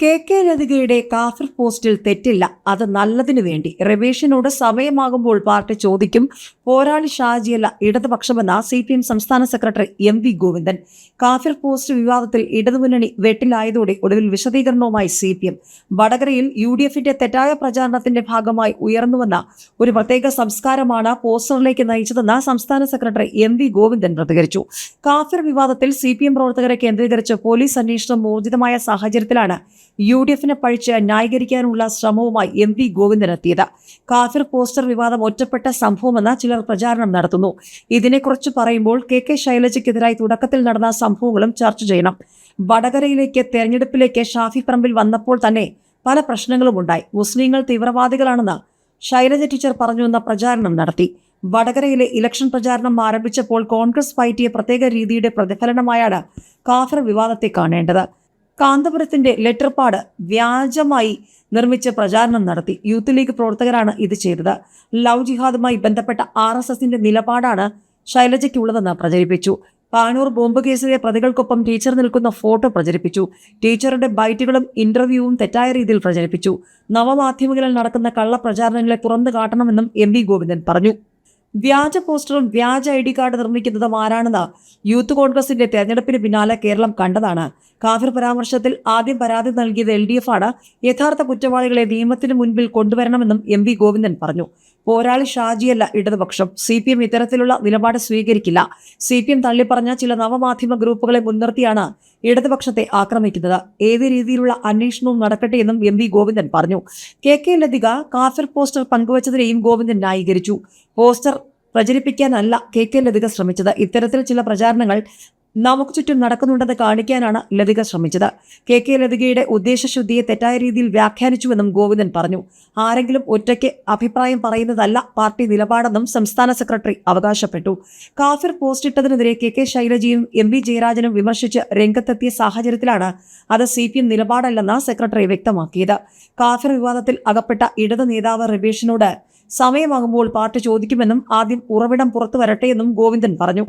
K K ലതികയുടെ കാഫിർ പോസ്റ്റിൽ തെറ്റില്ല. അത് നല്ലതിനു വേണ്ടി. റവേഷനോട് സമയമാകുമ്പോൾ പാർട്ടി ചോദിക്കും പോരാളി ഷാജിയല്ല ഇടതുപക്ഷമെന്ന സി പി എം സംസ്ഥാന സെക്രട്ടറി എം വി ഗോവിന്ദൻ. കാഫിർ പോസ്റ്റ് വിവാദത്തിൽ ഇടതുമുന്നണി വെട്ടിലായതോടെ ഒടുവിൽ വിശദീകരണവുമായി സി പി എം. വടകരയിൽ യു ഡി എഫിന്റെ തെറ്റായ പ്രചാരണത്തിന്റെ ഭാഗമായി ഉയർന്നുവന്ന ഒരു പ്രത്യേക സംസ്കാരമാണ് പോസ്റ്ററിലേക്ക് നയിച്ചതെന്ന് സംസ്ഥാന സെക്രട്ടറി എം വി ഗോവിന്ദൻ പ്രതികരിച്ചു. കാഫിർ വിവാദത്തിൽ സി പി എം പ്രവർത്തകരെ കേന്ദ്രീകരിച്ച് പോലീസ് അന്വേഷണം ഊർജിതമായ സാഹചര്യത്തിലാണ് യു ഡി എഫിനെ പഴിച്ച് ന്യായീകരിക്കാനുള്ള ശ്രമവുമായി എം വി ഗോവിന്ദൻ എത്തിയത്. കാഫിർ പോസ്റ്റർ വിവാദം ഒറ്റപ്പെട്ട സംഭവമെന്ന് ചിലർ പ്രചാരണം നടത്തുന്നു. ഇതിനെക്കുറിച്ച് പറയുമ്പോൾ കെ കെ ശൈലജയ്ക്കെതിരായി തുടക്കത്തിൽ നടന്ന സംഭവങ്ങളും ചർച്ച ചെയ്യണം. വടകരയിലേക്ക് തെരഞ്ഞെടുപ്പിലേക്ക് ഷാഫി പറമ്പിൽ വന്നപ്പോൾ തന്നെ പല പ്രശ്നങ്ങളും ഉണ്ടായി. മുസ്ലിങ്ങൾ തീവ്രവാദികളാണെന്ന് ശൈലജ ടീച്ചർ പറഞ്ഞുവെന്ന പ്രചാരണം നടത്തി. വടകരയിലെ ഇലക്ഷൻ പ്രചാരണം ആരംഭിച്ചപ്പോൾ കോൺഗ്രസ് പയറ്റിയ പ്രത്യേക രീതിയുടെ പ്രതിഫലനമായാണ് കാഫർ വിവാദത്തെ കാണേണ്ടത്. കാന്തപുരത്തിന്റെ ലെറ്റർപാഡ് വ്യാജമായി നിർമ്മിച്ച് പ്രചാരണം നടത്തി. യൂത്ത് ലീഗ് പ്രവർത്തകരാണ് ഇത് ചെയ്തത്. ലവ് ജിഹാദുമായി ബന്ധപ്പെട്ട ആർ എസ് എസിന്റെ നിലപാടാണ് ശൈലജയ്ക്കുള്ളതെന്ന് പ്രചരിപ്പിച്ചു. പാനൂർ ബോംബ് കേസിലെ പ്രതികൾക്കൊപ്പം ടീച്ചർ നിൽക്കുന്ന ഫോട്ടോ പ്രചരിപ്പിച്ചു. ടീച്ചറുടെ ബൈറ്റുകളും ഇന്റർവ്യൂവും തെറ്റായ രീതിയിൽ പ്രചരിപ്പിച്ചു. നവമാധ്യമങ്ങളിൽ നടക്കുന്ന കള്ളപ്രചാരണങ്ങളെ തുറന്നു കാട്ടണമെന്നും എം വി ഗോവിന്ദൻ പറഞ്ഞു. വ്യാജ പോസ്റ്ററും വ്യാജ ഐ ഡി കാർഡ് നിർമ്മിക്കുന്നതും ആരാണെന്ന് യൂത്ത് കോൺഗ്രസിന്റെ തെരഞ്ഞെടുപ്പിന് പിന്നാലെ കേരളം കണ്ടതാണ്. കാഫിർ പരാമർശത്തിൽ ആദ്യം പരാതി നൽകിയത് എൽ ഡി എഫ് ആണ്. യഥാർത്ഥ കുറ്റവാളികളെ നിയമത്തിന് മുൻപിൽ കൊണ്ടുവരണമെന്നും എം വി ഗോവിന്ദൻ പറഞ്ഞു. പോരാളി ഷാജിയല്ല ഇടതുപക്ഷം സി പി എം ഇത്തരത്തിലുള്ള നിലപാട് സ്വീകരിക്കില്ല. സി പി എം തള്ളിപ്പറഞ്ഞ ചില നവമാധ്യമ ഗ്രൂപ്പുകളെ മുൻനിർത്തിയാണ് ഇടതുപക്ഷത്തെ ആക്രമിക്കുന്നത്. ഏത് രീതിയിലുള്ള അന്വേഷണവും നടക്കട്ടെ എന്നും എം വി ഗോവിന്ദൻ പറഞ്ഞു. കെ കെ ലതിക കാഫിർ പോസ്റ്റർ പങ്കുവച്ചതിനെയും ഗോവിന്ദൻ ന്യായീകരിച്ചു. പോസ്റ്റർ പ്രചരിപ്പിക്കാനല്ല കെ കെ ലതിക ശ്രമിച്ചത്. ഇത്തരത്തിൽ ചില പ്രചാരണങ്ങൾ നമുക്ക് ചുറ്റും നടക്കുന്നുണ്ടെന്ന് കാണിക്കാനാണ് ലതിക ശ്രമിച്ചത്. കെ കെ ലതികയുടെ ഉദ്ദേശശുദ്ധിയെ തെറ്റായ രീതിയിൽ വ്യാഖ്യാനിച്ചുവെന്നും ഗോവിന്ദൻ പറഞ്ഞു. ആരെങ്കിലും ഒറ്റയ്ക്ക് അഭിപ്രായം പറയുന്നതല്ല പാർട്ടി നിലപാടെന്നും സംസ്ഥാന സെക്രട്ടറി അവകാശപ്പെട്ടു. കാഫിർ പോസ്റ്റ് ഇട്ടതിനെതിരെ കെ കെ ശൈലജയും എം വി ജയരാജനും വിമർശിച്ച് രംഗത്തെത്തിയ സാഹചര്യത്തിലാണ് അത് സി പി എം നിലപാടല്ലെന്ന് സെക്രട്ടറി വ്യക്തമാക്കിയത്. കാഫിർ വിവാദത്തിൽ അകപ്പെട്ട ഇടത് നേതാവ് റിബേഷിനോട് സമയമാകുമ്പോൾ പാർട്ടി ചോദിക്കുമെന്നും ആദ്യം ഉറവിടം പുറത്തു വരട്ടെയെന്നും ഗോവിന്ദൻ പറഞ്ഞു.